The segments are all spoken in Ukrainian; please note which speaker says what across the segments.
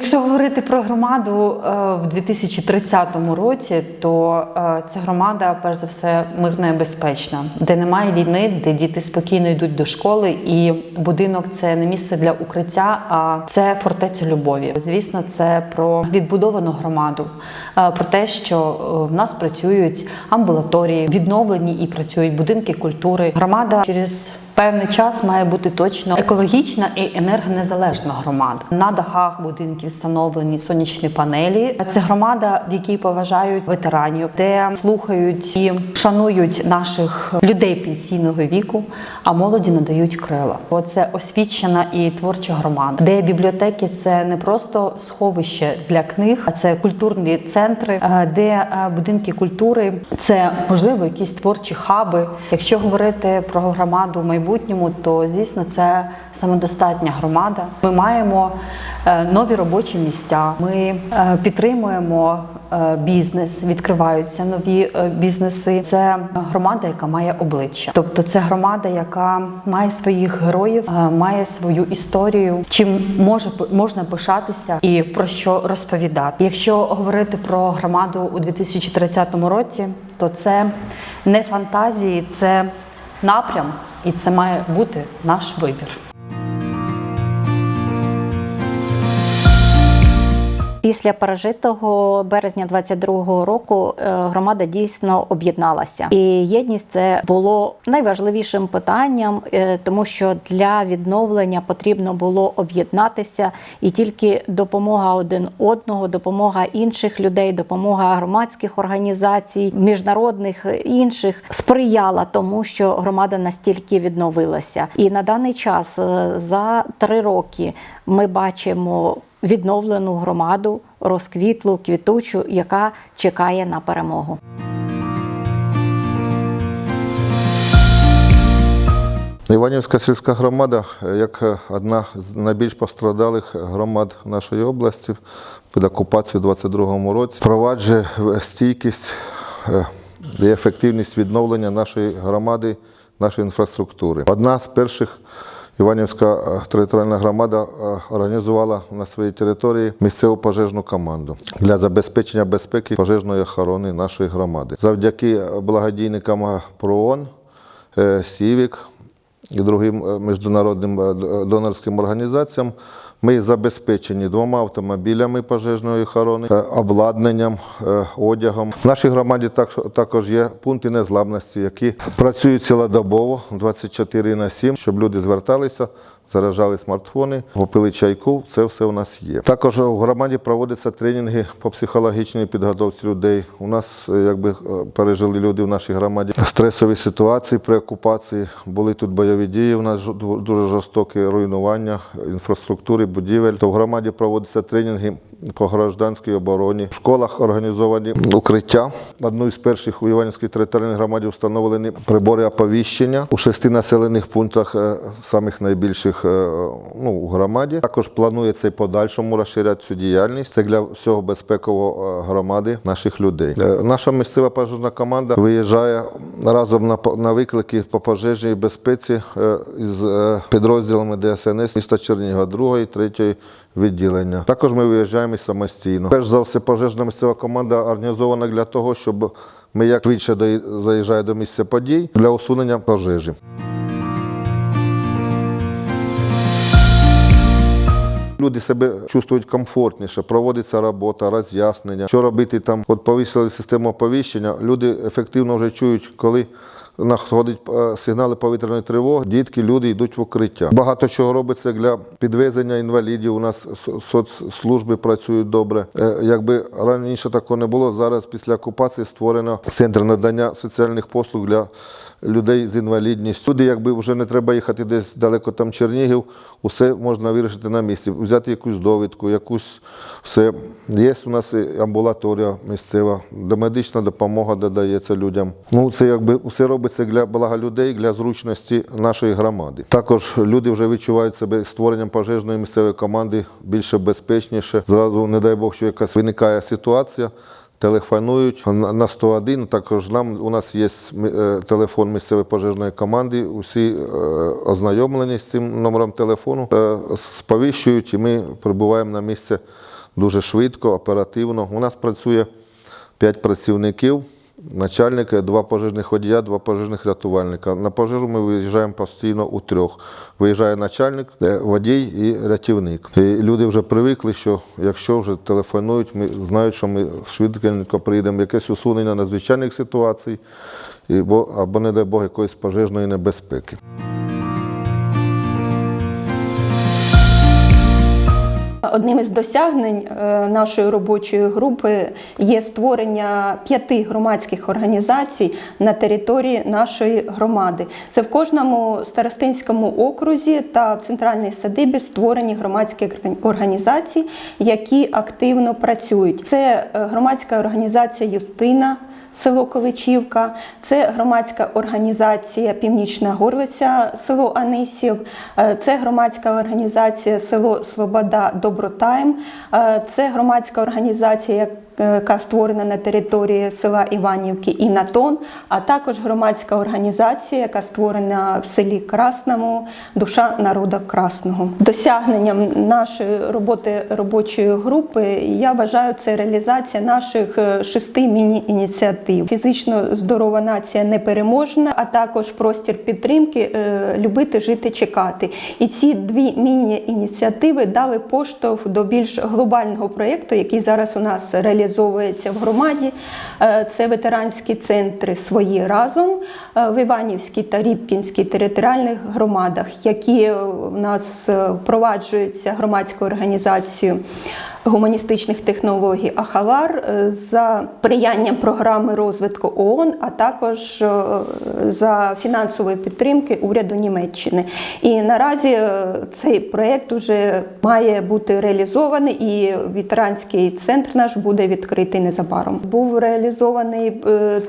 Speaker 1: Якщо говорити про громаду е, в 2030 році, то е, ця громада, перш за все, мирна і безпечна, де немає війни, де діти спокійно йдуть до школи, і будинок це не місце для укриття, а це фортеця любові. Звісно, це про відбудовану громаду, е, про те, що в нас працюють амбулаторії, відновлені і працюють будинки культури. Громада через Певний час має бути точно екологічна і енергонезалежна громада. На дахах будинків встановлені сонячні панелі. Це громада, в якій поважають ветеранів, де слухають і шанують наших людей пенсійного віку, а молоді надають крила. Це освічена і творча громада, де бібліотеки це не просто сховище для книг, а це культурні центри, е, де е, будинки культури це можливо якісь творчі хаби. Якщо говорити про громаду в майбутньому, то звісно це самодостатня громада. Ми маємо е, нові робочі місця. Ми е, підтримуємо е, бізнес, відкриваються нові бізнеси. Це громада, яка має обличчя. Тобто, це громада, яка має своїх героїв, має свою історію, чим може можна пишатися і про що розповідати. Якщо говорити про громаду у 2030 році, то це не фантазії, це напрям, і це має бути наш вибір.
Speaker 2: Після пережитого березня 22-го року е, громада дійсно об'єдналася, і єдність це було найважливішим питанням, е, тому що для відновлення потрібно було об'єднатися, і тільки допомога один одного, допомога інших людей, допомога громадських організацій, міжнародних е, інших сприяла тому, що громада настільки відновилася. І на даний час за три роки ми бачимо відновлену громаду, розквітлу, квітучу, яка чекає на перемогу.
Speaker 3: Іванівська сільська громада, е, як е, одна з найбільш пострадалих громад нашої області під окупацією у 2022 році, впроваджує стійкість е, і ефективність відновлення нашої громади, нашої інфраструктури. Одна з перших Іванівська е, територіальна громада е, організувала на своїй території місцеву пожежну команду для забезпечення безпеки пожежної охорони нашої громади. Завдяки благодійникам ПРООН, е, Сівік і другим е, міжнародним е, донорським організаціям. Ми забезпечені двома автомобілями пожежної охорони, е, обладнанням, е, одягом. В нашій громаді так- також є пункти незламності, які працюють цілодобово 24 на 7, щоб люди зверталися, заряджали смартфони, попили чайку. Це все у нас є. Також в громаді проводяться тренінги по психологічній підготовці людей. У нас е, якби е, пережили люди в нашій громаді стресові ситуації при окупації. Були тут бойові дії. У нас дуже жорстокі руйнування інфраструктури, будівель. То в громаді проводяться тренінги по гражданській обороні. В школах організовані укриття. Одну із перших у Іванівській територіальній громаді встановлені прибори оповіщення у шести населених пунктах, е, самих найбільших е, ну, у громаді. Також планується і подальшому розширяти цю діяльність. Це для всього безпекового е, громади наших людей. Наша місцева пожежна команда виїжджає разом на, на виклики по пожежній безпеці е, підрозділами ДСНС міста Чернігова, 2 3 відділення. Також ми виїжджаємо самостійно. Перш за все, пожежна місцева команда організована для того, щоб ми як швидше заїжджає до місця подій для усунення пожежі. Люди себе чувствують комфортніше, проводиться робота, роз'яснення. Що робити там? От повісили систему оповіщення. Люди ефективно вже чують, коли надходять е, сигнали повітряної тривоги. Дітки, люди йдуть в укриття. Багато чого робиться для підвезення інвалідів. У нас соцслужби працюють добре. Е, Якби раніше такого не було, зараз після окупації створено центр надання соціальних послуг для людей з інвалідністю. Люди, якби вже не треба їхати десь далеко там Чернігів, усе можна вирішити на місці, взяти якусь довідку, якусь все. Є у нас амбулаторія місцева, де медична допомога додається людям. Ну це якби все робиться для блага людей, для зручності нашої громади. Також люди вже відчувають себе створенням пожежної місцевої команди більше безпечніше. Зразу, не дай Бог, що якась виникає ситуація телефонують на на 101. Також нам у нас є е, телефон місцевої пожежної команди. Усі е, ознайомлені з цим номером телефону, е, сповіщують, і ми прибуваємо на місце дуже швидко, оперативно. У нас працює 5 працівників. Начальник, два пожежних водія, два пожежних рятувальника. На пожежу ми виїжджаємо постійно у трьох. Виїжджає начальник, е, водій і рятівник. І люди вже привикли, що якщо вже телефонують, ми знають, що ми швидко приїдемо якесь усунення надзвичайних ситуацій, або, не дай Бог, якоїсь пожежної небезпеки.
Speaker 4: Одним із досягнень е, нашої робочої групи є створення п'яти громадських організацій на території нашої громади. Це в кожному старостинському окрузі та в центральній садибі створені громадські організації, які активно працюють. Це е, громадська організація Юстина. Село Количівка, це громадська організація Північна Горвиця, село Анисів, е, це громадська організація село Слобода Добротайм, е, це громадська організація, яка створена на території села Іванівки і Натон, а також громадська організація, яка створена в селі Красному, душа народа Красного. Досягненням нашої роботи робочої групи я вважаю це реалізація наших е, шести міні-ініціатив. Фізично здорова нація непереможна, а також простір підтримки е, любити, жити, чекати. І ці дві міні-ініціативи дали поштовх до більш глобального проєкту, який зараз у нас реалізується в громаді. Е, Це ветеранські центри свої разом е, в Іванівській та Рібкінській територіальних громадах, які в нас впроваджуються громадською організацією гуманістичних технологій Ахавар е, за сприянням програми розвитку ООН, а також е, за фінансової підтримки уряду Німеччини. І наразі е, цей проєкт вже має бути реалізований, і ветеранський центр наш буде відкритий незабаром. Був реалізований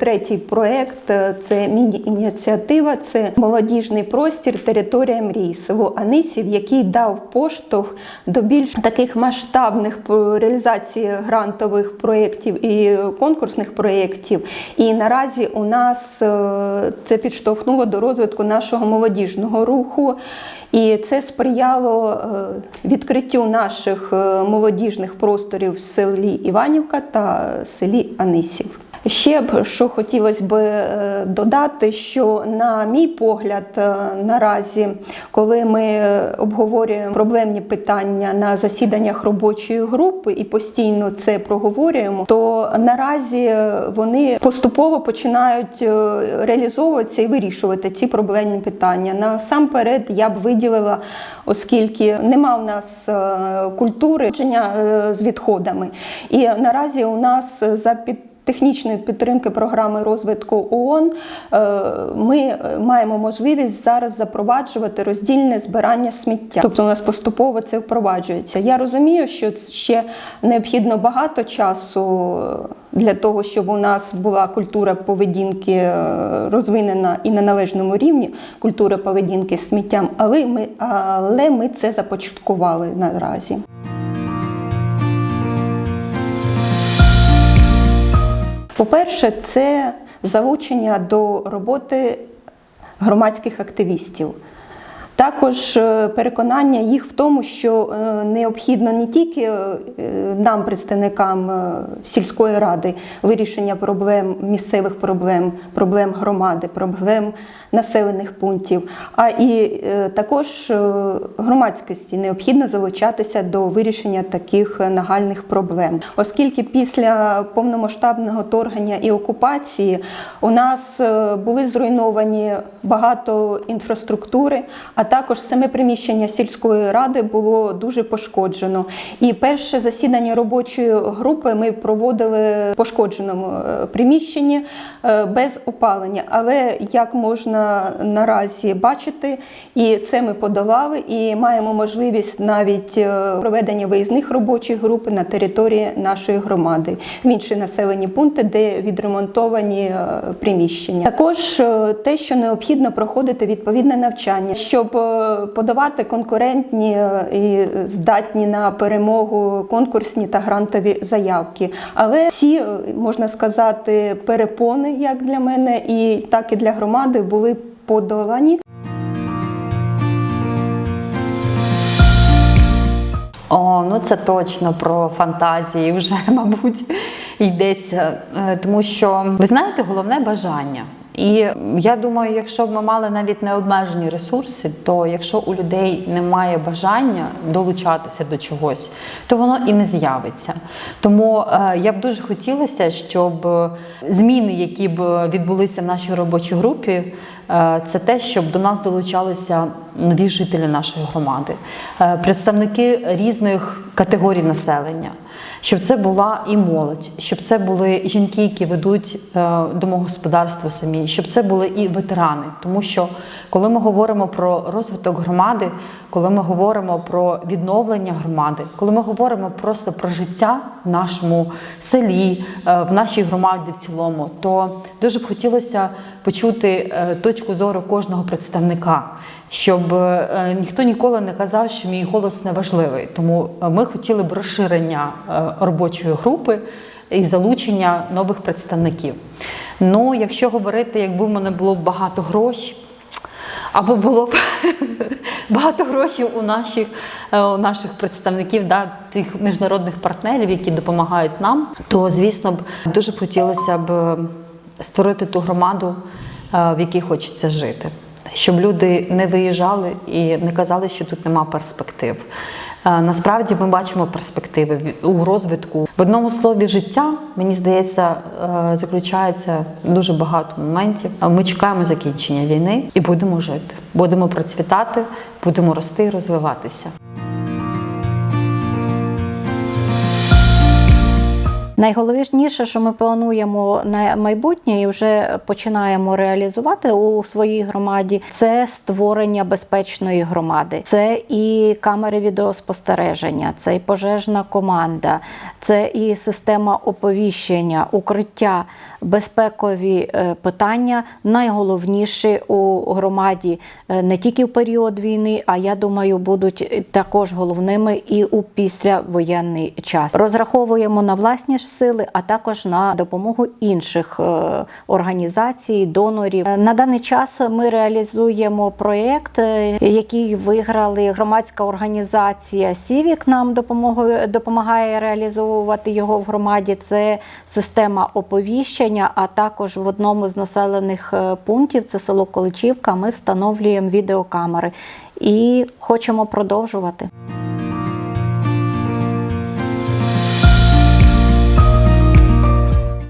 Speaker 4: третій проєкт. е, Це міні-ініціатива, це молодіжний простір, територія мрій, село Анисів, який дав поштовх до більш таких масштабних реалізації грантових проєктів і конкурсних проєктів. І наразі у нас е, це підштовхнуло до розвитку нашого молодіжного руху. І це сприяло е, відкриттю наших е, молодіжних просторів в селі Іванівка та селі Анисів. Ще б що хотілося б е, додати, що на мій погляд, е, наразі, коли ми е, обговорюємо проблемні питання на засіданнях робочої групи і постійно це проговорюємо, то наразі вони поступово починають реалізовуватися і вирішувати ці проблемні питання. Насамперед я б виділила, оскільки нема у нас культури з відходами. І наразі у нас за під технічної підтримки програми розвитку ООН е, ми маємо можливість зараз запроваджувати роздільне збирання сміття. Тобто у нас поступово це впроваджується. Я розумію, що ще необхідно багато часу для того, щоб у нас була культура поведінки е, розвинена і на належному рівні культура поведінки з сміттям, але ми, але ми це започаткували наразі. По-перше, це залучення до роботи громадських активістів. Також е, переконання їх в тому, що е, необхідно не тільки е, нам, представникам сільської ради, вирішення проблем місцевих проблем, проблем громади, проблем населених пунктів, а і також громадськості необхідно залучатися до вирішення таких нагальних проблем, оскільки після повномасштабного торгання і окупації у нас були зруйновані багато інфраструктури, а також саме приміщення сільської ради було дуже пошкоджено. І перше засідання робочої групи ми проводили в пошкодженому е, приміщенні е, без опалення. Але як можна наразі бачити, і це ми подолали, і маємо можливість навіть е, проведення виїзних робочих груп на території нашої громади в інші населені пункти, де відремонтовані приміщення. Також те, що необхідно проходити відповідне навчання, щоб подавати конкурентні е, і здатні на перемогу конкурсні та грантові заявки. Але всі, е, можна сказати, перепони, як для мене, і так і для громади, були подолані.
Speaker 1: О, ну це точно про фантазії вже, мабуть, йдеться. Е, Тому що ви знаєте, головне бажання. І я думаю, якщо б ми мали навіть необмежені ресурси, то якщо у людей немає бажання долучатися до чогось, то воно і не з'явиться. Тому е, я б дуже хотілося, щоб зміни, які б відбулися в нашій робочій групі, е, це те, щоб до нас долучалися нові жителі нашої громади, е, представники різних категорій населення, щоб це була і молодь, щоб це були жінки, які ведуть е, домогосподарство самі, щоб це були і ветерани. Тому що коли ми говоримо про розвиток громади, коли ми говоримо про відновлення громади, коли ми говоримо просто про життя в нашому селі, е, в нашій громаді в цілому, то дуже б хотілося почути е, точку зору кожного представника щоб е, ніхто ніколи не казав, що мій голос не важливий. Тому е, ми хотіли б розширення робочої групи і залучення нових представників. Ну, якщо говорити, якби в мене було багато грошей, або було б багато грошей у наших, у наших представників, да, тих міжнародних партнерів, які допомагають нам, то звісно б дуже б хотілося б створити ту громаду, е, в якій хочеться жити. Щоб люди не виїжджали і не казали, що тут нема перспектив. Е, Насправді ми бачимо перспективи у розвитку. В одному слові життя, мені здається, е, заключається дуже багато моментів. Ми чекаємо закінчення війни і будемо жити. Будемо процвітати, будемо рости і розвиватися.
Speaker 2: Найголовніше, що ми плануємо на майбутнє і вже починаємо реалізувати у своїй громаді, це створення безпечної громади, це і камери відеоспостереження, це і пожежна команда, це і система оповіщення, укриття, безпекові е, питання найголовніші у громаді е, не тільки в період війни, а я думаю, будуть також головними і у післявоєнний час. Розраховуємо на власні ж сили, а також на допомогу інших е, організацій, донорів. На даний час ми реалізуємо проєкт, який виграли громадська організація Сівік. Нам допомогою допомагає реалізовувати його в громаді. Це система оповіщення. А також в одному з населених е, пунктів, це село Количівка, ми встановлюємо відеокамери і хочемо продовжувати.